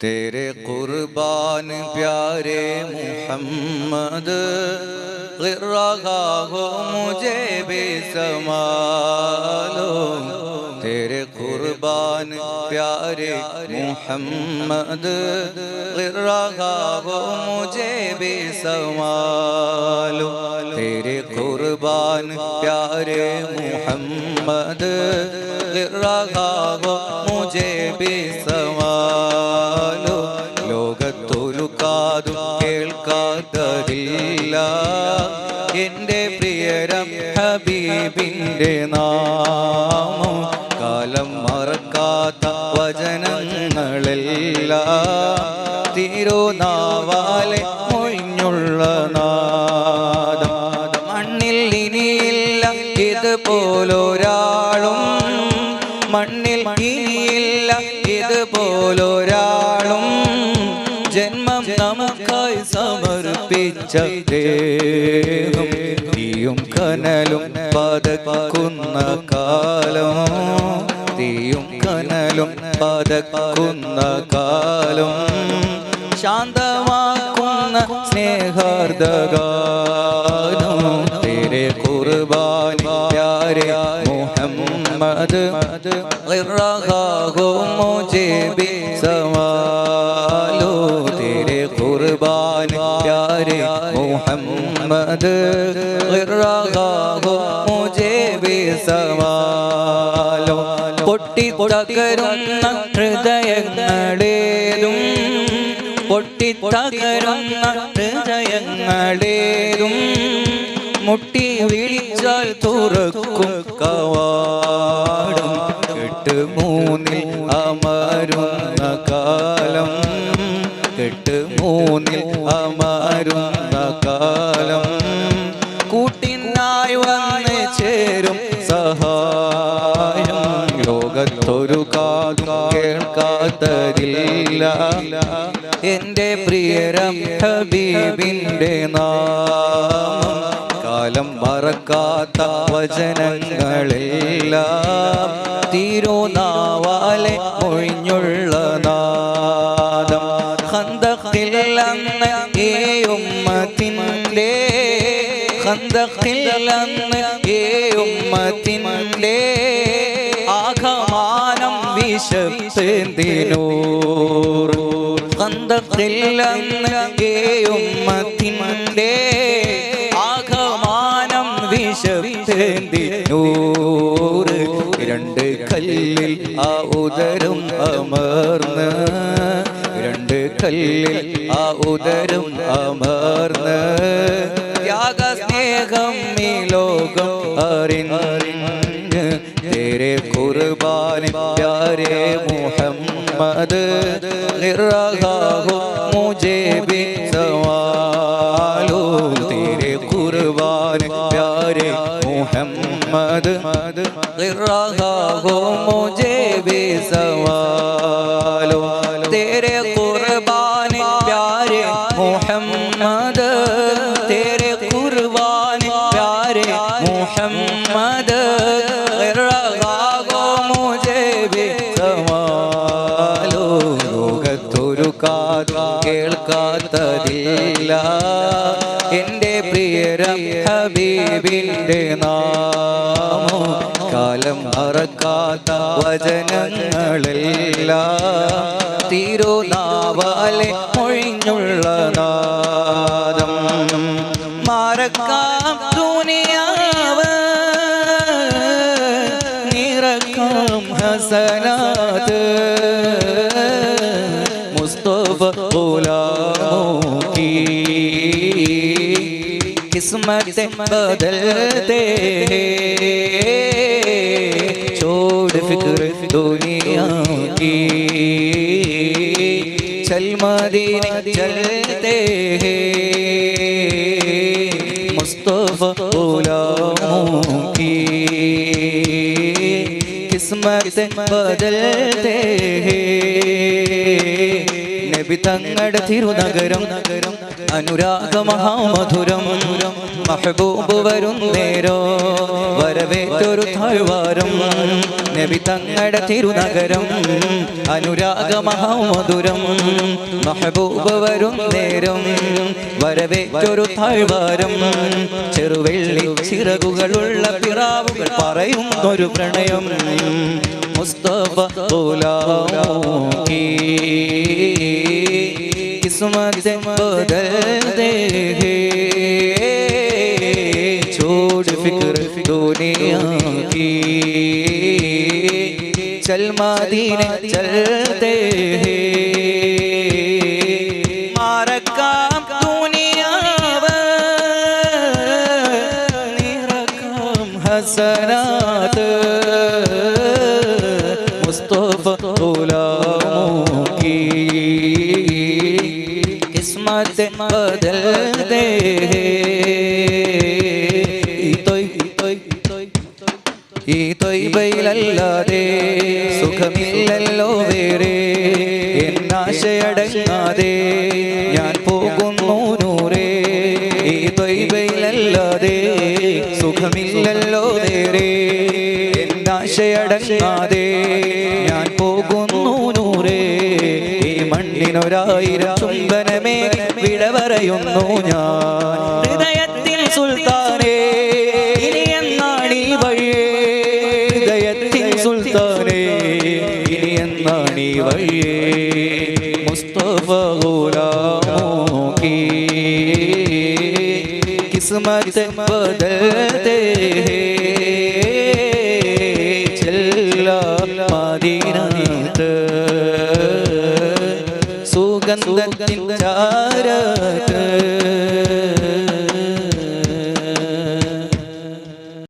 तेरे कुर्बान प्यारे मोहम्मद गिर हो मुझे भी संभालो तेरे കുർബാൻ പ്യാരെ മുഹമ്മദ് മുജേ ബേസവാലോ. തേരെ കുർബാൻ പ്യാരെ മുഹമ്മദ് മുജേ ബേസവാലോ. ലോകത്തൊരു കാതും കേൾക്കാത്തതില്ല. എന്റെ പ്രിയരം ഹബീബിന്റെ നാമം കാലം മറക്കാത്ത വചനങ്ങളില്ല തിരുനാവാലെ മൊഴിഞ്ഞുള്ള മണ്ണിൽ ഇനിയില്ല ഇതുപോലൊരാളും മണ്ണിൽ ഇനിയില്ല നമുക്കായി സമർപ്പിച്ച ദേഹം തീയും കനലും പതക്കുന്ന കാലം. തീയും കനലും പതക്കുന്ന കാലം. ശാന്തമാക്കുന്ന സ്നേഹാർദ്ദഗാനം മത് കുർബാനി പ്യാരെ മുഹമ്മദ്. ഇറഹാഹു മുജേബി സമാ मोहम्मद गिर रहा हो मुझे भी സവാലോ പൊട്ടിത്തകരുന്ന ഹൃദയങ്ങളേതും പൊട്ടിത്തകരുന്ന ഹൃദയങ്ങളേതും മുട്ടി വിളിച്ചാൽ തുറക്കും കവാടം കെട്ട് മൂന്നിൽ അമരുന്ന കാലം കെട്ട് മൂന്നിൽ അമരുന്ന കാലം. കൂട്ടിനായി വന്ന് ചേരും സഹായം. ലോകത്തൊരു കാതും കേൾക്കാത്തതില്ല. എന്റെ പ്രിയരം ഹബീബിന്റെ നാമം. കാലം മറക്കാത്ത വചനങ്ങളെല്ലാം. തിരുനാവാലെ ഒഴിഞ്ഞുള്ള ഹന്തഖില്ലെന്ന് ഏ ഉമ്മത്തിന്റെ ആഘമാനം വിശപ്പെന്തിനൂർ ഖന്ദഖില്ലന്ന് ഏ ഉമ്മത്തിന്റെ ആഘമാനം വിശപ്പെന്തിനൂർ രണ്ട് കല്ലിൽ ആ ഉദരം അമർന്ന് രണ്ട് കല്ലിൽ ആ ഉദരം അമർന്ന്. വേഗം ഈ ലോകം അറിഞ്ഞ് തേരെ കുർബാനി പ്യാരെ മുഹമ്മദ് നിറഹാഹു മുജേ ബി സവാലോ തേരെ കുർബാനി പ്യാരെ മുഹമ്മദ് നിറഹാഹു മുജേ കേൾക്കാത്തതില്ല. എന്റെ പ്രിയരം ഹബീബിന്റെ നാമോ കാലം മറക്കാത്ത വചനങ്ങളില്ല. തിരുനാവാലെ മൊഴിഞ്ഞുള്ള നാദം മറക്കാം ദുനിയാവ്. നിറക്കാം ഹസനാത്. किस्मत बदलते छोड़ फिक्र दुनिया की चल मदीने चलते मुस्तफा गुलामों की കിസ്മത്ത് ബദലത്തെ നബി തങ്ങളുടെ തിരുനഗരം നഗരം അനുരാഗ മഹാമധുരം മഹബൂബ് വരും നേരോ? വരവേറ്റൊരു താഴ്വാരം നബി തങ്ങളുടെ തിരുനഗരം അനുരാഗ മഹാമധുരം മഹബൂബ് വരും നേരം വരവേറ്റൊരു താഴ്വാരം ചെറുവെള്ളി ചിറകുകളുള്ള പിറാവുകൾ പറയുന്നൊരു പ്രണയം മുസ്തഫ ഗുലാമോക്കി किस्मत बदल दे छोड़ फ़िक्र दुनिया की। चल मदीने चलते मारका दुनिया की। കിസ്മത്ത് दे ഈ തൊയ്ബയിലല്ലാതെ സുഖമില്ലല്ലോ വേറെ. എന്നാശയടങ്ങാതെ ഈ മണ്ണിനൊരായിരം ചുംബനമേ വിട പറയുന്നു ഞാൻ. ഹൃദയത്തിൽ സുൽത്താനേ ഇനി എന്നാണ് ഈ വഴിയേ? ഹൃദയത്തിൽ സുൽത്താനേ ഇനി എന്നാണ് ഈ വഴിയേ? മുസ്തഫ ഗുലാമോക്കി ബദൽതേ ഹേ